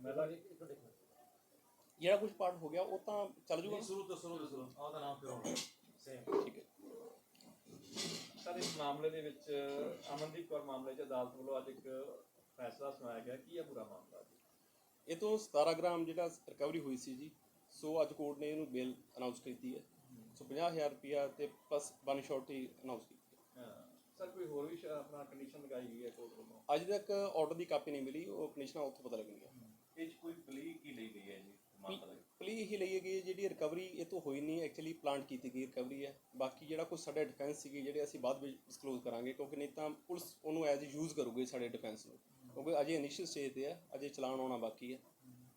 ਮਹਿਲਾ ਜਿਹੜਾ ਕੁਝ ਪਾਰਟ ਹੋ ਗਿਆ ਉਹ ਤਾਂ ਚੱਲ ਜੂਗਾ ਸ਼ੁਰੂ ਤੋਂ ਸ਼ੁਰੂ ਤੋਂ ਸ਼ੁਰੂ ਉਹਦਾ ਨਾਮ ਫਿਰ ਹੋਣਾ। ਸੇਮ ਠੀਕ ਹੈ। ਸਰ ਇਸ ਮਾਮਲੇ ਦੇ ਵਿੱਚ ਅਮਨਦੀਪ ਕੌਰ ਮਾਮਲੇ 'ਚ ਅਦਾਲਤ ਵੱਲੋਂ ਅੱਜ ਇੱਕ ਫੈਸਲਾ ਸੁਣਾਇਆ ਗਿਆ। ਕੀ ਹੈ ਪੂਰਾ ਮਾਮਲਾ ਜੀ? ਇਹ ਤੋਂ 17 ਗ੍ਰਾਮ ਜਿਹੜਾ ਰਿਕਵਰੀ ਹੋਈ ਸੀ ਜੀ ਸੋ ਅੱਜ ਕੋਰਟ ਨੇ ਇਹਨੂੰ ਬੇਲ ਅਨਾਉਂਸ ਕੀਤੀ ਹੈ। ਸੋ 50000 ਰੁਪਿਆ ਤੇ ਪਲੱਸ ਵਨ ਸ਼ੋਰਟੀ ਅਨਾਉਂਸ ਕੀਤੀ ਹੈ। ਹਾਂ। ਸਰ ਕੋਈ ਹੋਰ ਵੀ ਸ਼- ਆਪਣਾ ਕੰਡੀਸ਼ਨ ਲਗਾਈ ਗਈ ਹੈ ਕੋਰਟ ਵੱਲੋਂ ਅੱਜ ਤੱਕ ਆਰਡਰ ਦੀ ਕਾਪੀ ਨਹੀਂ ਮਿਲੀ ਉਹ ਕੰਡੀਸ਼ਨਾਂ ਉੱਥੋਂ ਪਤਾ ਲੱਗਣਗੀਆਂ ਇਹ 'ਚ ਕੋਈ ਪਲੀ ਕੀ ਲਈ ਗਈ ਹੈ ਜੀ ਮਾਮਲਾ ਪਲੀ ਹੀ ਲਈ ਗਈ ਹੈ, ਜਿਹੜੀ ਰਿਕਵਰੀ ਇਹ ਤੋਂ ਹੋਈ ਨਹੀਂ ਐਕਚੁਅਲੀ ਪਲਾਂਟ ਕੀਤੀ ਗਈ ਰਿਕਵਰੀ ਹੈ ਬਾਕੀ ਜਿਹੜਾ ਕੁਝ ਸਾਡੇ ਡਿਫੈਂਸ ਸੀਗੇ ਜਿਹੜੇ ਅਸੀਂ ਬਾਅਦ ਵਿੱਚ ਡਿਸਕਲੋਜ਼ ਕਰਾਂਗੇ ਕਿਉਂਕਿ ਨਹੀਂ ਤਾਂ ਪੁਲਿਸ ਉਹਨੂੰ ਐਜ਼ ਯੂਜ਼ ਕਰੂਗੀ ਸਾਡੇ ਡਿਫੈਂਸ ਨੂੰ ਕਿਉਂਕਿ ਅਜੇ ਇਨੀਸ਼ੀਅਲ ਸਟੇਜ ਤੇ ਹੈ ਅਜੇ ਚਲਾਨ ਆਉਣਾ ਬਾਕੀ ਹੈ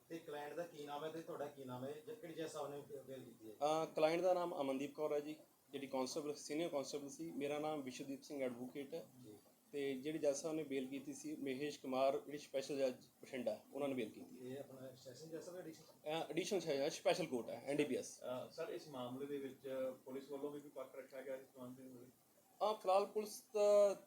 ਤੇ ਕਲਾਇੰਟ ਦਾ ਕੀ ਨਾਮ ਹੈ ਤੇ ਤੁਹਾਡਾ ਕੀ ਨਾਮ ਹੈ ਜਦ ਕਿਹੜੀ ਜੈਸ ਸਾਹਿਬ ਨੇ ਬੇਲ ਕੀਤੀ ਹੈ ਕਲਾਇੰਟ ਦਾ ਨਾਮ ਅਮਨਦੀਪ ਕੌਰ ਹੈ ਜੀ ਜਿਹੜੀ ਕਾਂਸਟੇਬਲ ਸੀਨੀਅਰ ਕਾਂਸਟੇਬਲ ਸੀ ਮੇਰਾ ਨਾਮ ਵਿਸ਼ਵਦੀਪ ਸਿੰਘ ਐਡਵੋਕੇਟ ਹੈ ਤੇ ਜਿਹੜੀ ਜੱਜ ਸਾਹਿਬ ਨੇ ਬੇਲ ਕੀਤੀ ਸੀ ਮਹੇਸ਼ ਕੁਮਾਰ ਜਿਹੜੀ ਸਪੈਸ਼ਲ ਜੱਜ ਬਠਿੰਡਾ ਉਹਨਾਂ ਨੇ ਬੇਲ ਕੀਤੀ ਇਹ ਆਪਣਾ ਸੈਸ਼ਨ ਜੈਸ ਸਾਹਿਬ ਐਡੀਸ਼ਨ ਹੈ ਸਪੈਸ਼ਲ ਕੋਰਟ ਹੈ ਐਨਡੀਪੀਐਸ ਸਰ ਇਸ ਮਾਮਲੇ ਦੇ ਵਿੱਚ ਪੁਲਿਸ ਵੱਲੋਂ ਵੀ ਕੋਈ ਪੱਖ ਰੱਖਿਆ ਗਿਆ ਇਸ ਸੰਬੰਧ ਦੇ ਵਿੱਚ ਆ ਫਿਲਹਾਲ ਪੁਲਿਸ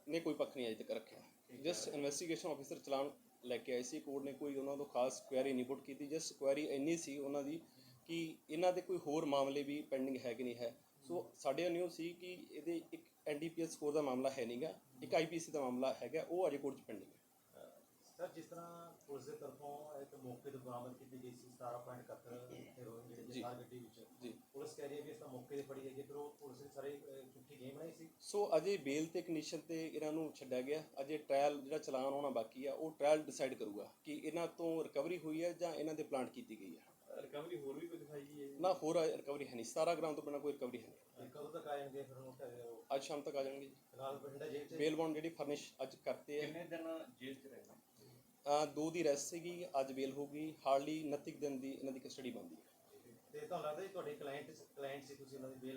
ਨੇ ਕੋਈ ਪੱਖ ਨਹੀਂ ਅਜੇ ਤੱਕ ਰੱਖਿਆ। ਜਸਟ ਇਨਵੈਸਟੀਗੇਸ਼ਨ ਆਫੀਸਰ ਚਲਾਨ ਲੈ ਕੇ ਆਏ ਸੀ ਕੋਰਟ ਨੇ ਕੋਈ ਉਹਨਾਂ ਤੋਂ ਖਾਸ ਕੁਐਰੀ ਨਹੀਂ ਪੁੱਟ ਕੀਤੀ ਜਸਟ ਕੁਐਰੀ ਇੰਨੀ ਸੀ ਉਹਨਾਂ ਦੀ ਕਿ ਇਹਨਾਂ ਦੇ ਕੋਈ ਹੋਰ ਮਾਮਲੇ ਵੀ ਪੈਂਡਿੰਗ ਹੈ ਕਿ ਨਹੀਂ ਹੈ। ਸੋ ਸਾਡੇ ਨਿਊ ਸੀ ਕਿ ਇਹਦੇ ਇੱਕ ਐਨਡੀਪੀਐਸ ਸਕੋਰ ਦਾ ਮਾਮਲਾ ਹੈ ਨਹੀਂਗਾ ਇੱਕ ਆਈਪੀਸੀ ਦਾ ਮਾਮਲਾ ਹੈਗਾ ਉਹ ਅਜੇ ਕੋਰਟ 'ਚ ਪੈਂਡਿੰਗ ਹੈ। ਸਰ ਜਿਸ ਤਰ੍ਹਾਂ ਪੁਲਿਸ ਦੇ ਤਰਫੋਂ ਇੱਕ ਮੌਕੇ ਤੋਂ ਬਰਾਮਦ ਕੀਤੀ ਗਈ ਸੀ 17.71 ਹੈਰੋਇਨ ਜਿਹੜੇ ਜੀ। ਜਸਾਰ ਗੱਡੀ ਵਿੱਚ। ਕਹਿ ਰਹੀ ਹੈ ਵੀ ਇਸ ਤਾਂ ਮੌਕੇ ਤੇ ਫੜੀ ਹੈਗੀ ਫਿਰ ਉਹ ਪੁਲਿਸ ਨੇ ਸਾਰੇ ਅਹ, ਝੂਠੀ ਗੇਮ ਬਣਾਈ ਸੀ। ਸੋ ਅਜੇ ਬੇਲ ਤੇ ਕੰਡੀਸ਼ਨ ਤੇ ਇਹਨਾਂ ਨੂੰ ਛੱਡਿਆ ਗਿਆ। ਅਜੇ ਟ੍ਰਾਇਲ ਜਿਹੜਾ ਚਲਾਨ ਹੋਣਾ ਬਾਕੀ ਆ ਉਹ ਟ੍ਰਾਇਲ ਡਿਸਾਈਡ ਕਰੂਗਾ ਕਿ ਇਹਨਾਂ ਤੋਂ ਰਿਕਵਰੀ ਹੋਈ ਹੈ ਜਾਂ ਇਹਨਾਂ ਦੇ ਪਲਾਂਟ ਕੀਤੀ ਗਈ ਹੈ। ਰਿਕਵਰੀ ਹੋਰ ਵੀ ਕੋਈ ਦਿਖਾਈ ਗਈ ਹੈ ਜੀ? ਨਾ ਹੋਰ ਰਿਕਵਰੀ ਹੈ ਨਹੀਂ। 17 ਗ੍ਰਾਮ ਤੋਂ ਬਿਨਾਂ ਕੋਈ ਰਿਕਵਰੀ ਹੈ ਨਹੀਂ। ਤੇ ਕਦੋਂ ਤੱਕ ਆਏਗੇ ਫਿਰ ਉਹ ਕਹਿ ਰਹੇ ਹੋ ਅੱਜ ਸ਼ਾਮ ਤੱਕ ਆ ਜਾਣਗੇ ਜੀ। ਫਿਲਹਾਲ ਬਠਿੰਡਾ ਜੇਲ੍ਹ 'ਚ? ਬੇਲ ਬੌਂਡ ਜਿਹੜੀ ਫਰਨਿਸ਼ ਅੱਜ ਕਰਤੇ ਹੈ ਕਿੰਨੇ ਦਿਨ ਜੇਲ੍ਹ 'ਚ ਰਹਿਣਾ? ਅਹ ਦੋ ਦੀ ਰੈਸਟ ਸੀਗੀ ਅੱਜ ਬੇਲ ਹੋਊਗੀ ਹਾਰਡਲੀ 29 ਕੁ ਦਿਨ ਦੀ ਇਹਨਾਂ ਦੀ ਕਸਟਡੀ ਬਣਦੀ ਹੈ। ਤੇ ਤੁਹਾਨੂੰ ਲੱਗਦਾ ਜੀ ਤੁਹਾਡੇ ਕਲਾਇੰਟ ਕਲਾਇੰਟ ਸੀ ਤੁਸੀਂ ਉਹਨਾਂ ਦੀ ਬੇਲ